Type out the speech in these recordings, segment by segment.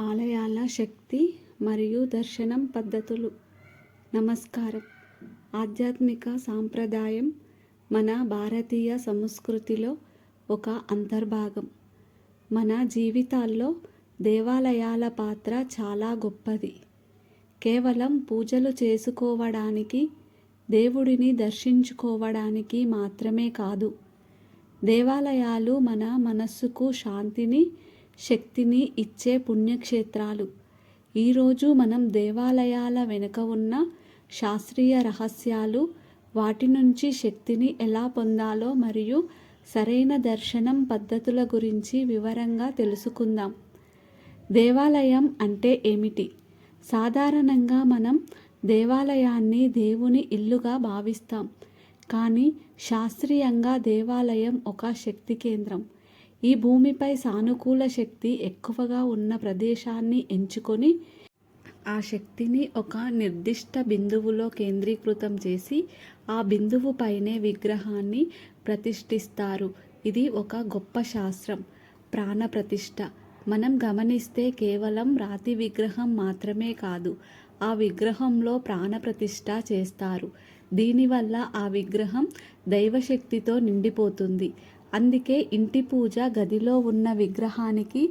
ఆలయాల శక్తి మరియు దర్శనం పద్ధతులు. నమస్కారం. ఆధ్యాత్మిక సాంప్రదాయం మన భారతీయ సంస్కృతిలో ఒక అంతర్భాగం. మన జీవితాల్లో దేవాలయాల పాత్ర చాలా గొప్పది. కేవలం పూజలు చేసుకోవడానికి దేవుడిని దర్శించుకోవడానికి మాత్రమే కాదు దేవాలయాలు మన మనస్సుకు శాంతిని శక్తిని ఇచ్చే పుణ్యక్షేత్రాలు. ఈరోజు మనం దేవాలయాల వెనుక ఉన్న శాస్త్రీయ రహస్యాలు వాటి నుంచి శక్తిని ఎలా పొందాలో మరియు సరైన దర్శనం పద్ధతుల గురించి వివరంగా తెలుసుకుందాం. దేవాలయం అంటే ఏమిటి? సాధారణంగా మనం దేవాలయాన్ని దేవుని ఇల్లుగా భావిస్తాం. కానీ శాస్త్రీయంగా దేవాలయం ఒక శక్తి కేంద్రం. ఈ భూమిపై సానుకూల శక్తి ఎక్కువగా ఉన్న ప్రదేశాన్ని ఎంచుకొని ఆ శక్తిని ఒక నిర్దిష్ట బిందువులో కేంద్రీకృతం చేసి ఆ బిందువు పైనే విగ్రహాన్ని ప్రతిష్ఠిస్తారు. ఇది ఒక గొప్ప శాస్త్రం. ప్రాణప్రతిష్ఠ మనం గమనిస్తే కేవలం రాతి విగ్రహం మాత్రమే కాదు ఆ విగ్రహంలో ప్రాణప్రతిష్ఠ చేస్తారు. దీనివల్ల ఆ విగ్రహం దైవశక్తితో నిండిపోతుంది. అందుకే ఇంటి పూజ గదిలో ఉన్న విగ్రహానికి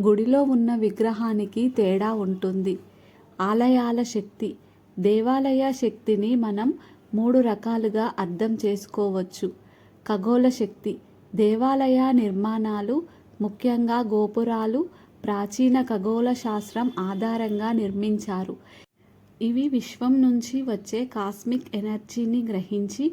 గుడిలో ఉన్న విగ్రహానికి తేడా ఉంటుంది. ఆలయాల శక్తి దేవాలయ శక్తిని మనం మూడు రకాలుగా అర్థం చేసుకోవచ్చు. ఖగోళ శక్తి దేవాలయ నిర్మాణాలు ముఖ్యంగా గోపురాలు ప్రాచీన ఖగోళ శాస్త్రం ఆధారంగా నిర్మించారు. ఇవి విశ్వం నుంచి వచ్చే కాస్మిక్ ఎనర్జీని గ్రహించి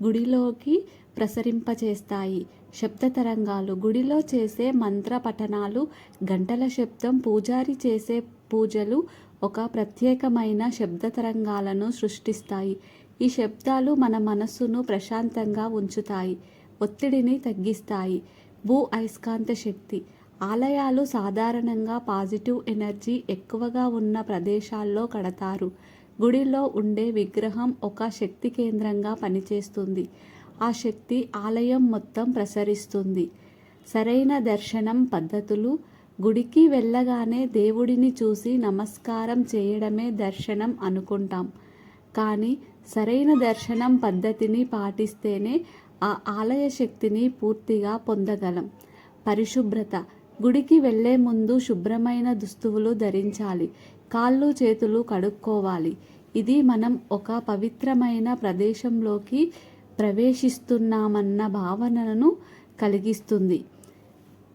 గుడిలోకి ప్రసరింపచేస్తాయి. శబ్ద తరంగాలు గుడిలో చేసే మంత్ర పఠనాలు గంటల శబ్దం పూజారి చేసే పూజలు ఒక ప్రత్యేకమైన శబ్ద తరంగాలను సృష్టిస్తాయి. ఈ శబ్దాలు మన మనస్సును ప్రశాంతంగా ఉంచుతాయి ఒత్తిడిని తగ్గిస్తాయి. భూ అయస్కాంత శక్తి ఆలయాలు సాధారణంగా పాజిటివ్ ఎనర్జీ ఎక్కువగా ఉన్న ప్రదేశాల్లో కడతారు. గుడిలో ఉండే విగ్రహం ఒక శక్తి కేంద్రంగా పనిచేస్తుంది. ఆ శక్తి ఆలయం మొత్తం ప్రసరిస్తుంది. సరైన దర్శనం పద్ధతులు గుడికి వెళ్ళగానే దేవుడిని చూసి నమస్కారం చేయడమే దర్శనం అనుకుంటాం. కానీ సరైన దర్శనం పద్ధతిని పాటిస్తేనే ఆ ఆలయ శక్తిని పూర్తిగా పొందగలం. పరిశుభ్రత. గుడికి వెళ్ళే ముందు శుభ్రమైన దుస్తువులు ధరించాలి. కాళ్ళు చేతులు కడుక్కోవాలి. ఇది మనం ఒక పవిత్రమైన ప్రదేశంలోకి ప్రవేశిస్తున్నామన్న భావనను కలిగిస్తుంది.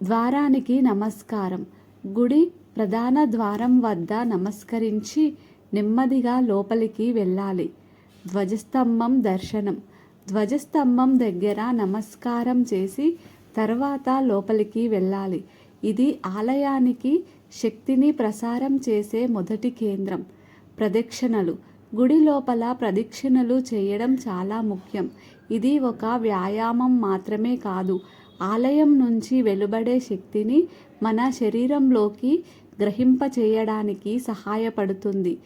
ద్వారానికి నమస్కారం. గుడి ప్రధాన ద్వారం వద్ద నమస్కరించి నెమ్మదిగా లోపలికి వెళ్ళాలి. ధ్వజస్తంభం దర్శనం. ధ్వజస్తంభం దగ్గర నమస్కారం చేసి తర్వాత లోపలికి వెళ్ళాలి. ఇది ఆలయానికి శక్తిని ప్రసారం చేసే మొదటి కేంద్రం. ప్రదక్షిణలు. గుడి లోపల ప్రదక్షిణలు చేయడం చాలా ముఖ్యం. ఇది ఒక వ్యాయామం మాత్రమే కాదు. ఆలయం నుంచి వెలువడే శక్తిని మన శరీరంలోకి గ్రహింపచేయడానికి సహాయపడుతుంది.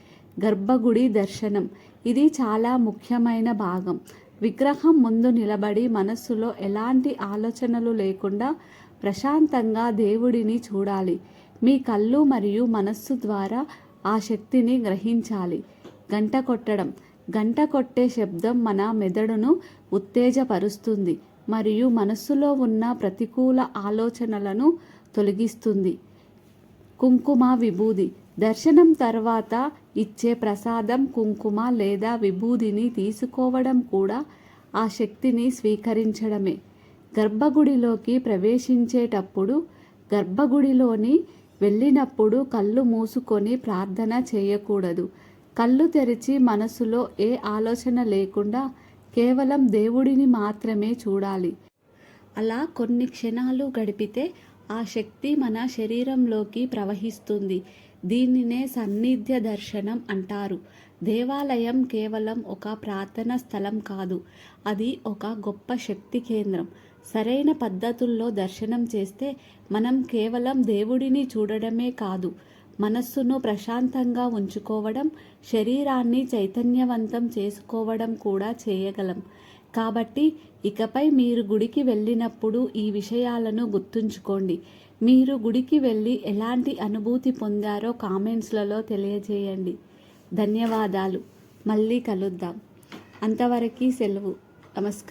గర్భగుడి దర్శనం. ఇది చాలా ముఖ్యమైన భాగం. విగ్రహం ముందు నిలబడి మనస్సులో ఎలాంటి ఆలోచనలు లేకుండా ప్రశాంతంగా దేవుడిని చూడాలి. మీ కళ్ళు మరియు మనస్సు ద్వారా ఆ శక్తిని గ్రహించాలి. గంట కొట్టడం. గంట కొట్టే శబ్దం మన మెదడును ఉత్తేజపరుస్తుంది మరియు మనస్సులో ఉన్న ప్రతికూల ఆలోచనలను తొలగిస్తుంది. కుంకుమ విభూది. దర్శనం తర్వాత ఇచ్చే ప్రసాదం కుంకుమ లేదా విభూదిని తీసుకోవడం కూడా ఆ శక్తిని స్వీకరించడమే. గర్భగుడిలోకి ప్రవేశించేటప్పుడు గర్భగుడిలోని వెళ్ళినప్పుడు కళ్ళు మూసుకొని ప్రార్థన చేయకూడదు. కళ్ళు తెరిచి మనసులో ఏ ఆలోచన లేకుండా కేవలం దేవుడిని మాత్రమే చూడాలి. అలా కొన్ని క్షణాలు గడిపితే ఆ శక్తి మన శరీరంలోకి ప్రవహిస్తుంది. దీనినే సన్నిధ్య దర్శనం అంటారు. దేవాలయం కేవలం ఒక ప్రార్థన స్థలం కాదు. అది ఒక గొప్ప శక్తి కేంద్రం. సరైన పద్ధతుల్లో దర్శనం చేస్తే మనం కేవలం దేవుడిని చూడడమే కాదు. మనస్సును ప్రశాంతంగా ఉంచుకోవడం శరీరాన్ని చైతన్యవంతం చేసుకోవడం కూడా చేయగలం. కాబట్టి ఇకపై మీరు గుడికి వెళ్ళినప్పుడు ఈ విషయాలను గుర్తుంచుకోండి. మీరు గుడికి వెళ్ళి ఎలాంటి అనుభూతి పొందారో కామెంట్స్లలో తెలియజేయండి. ధన్యవాదాలు. మళ్ళీ కలుద్దాం. అంతవరకు సెలవు. నమస్కారం.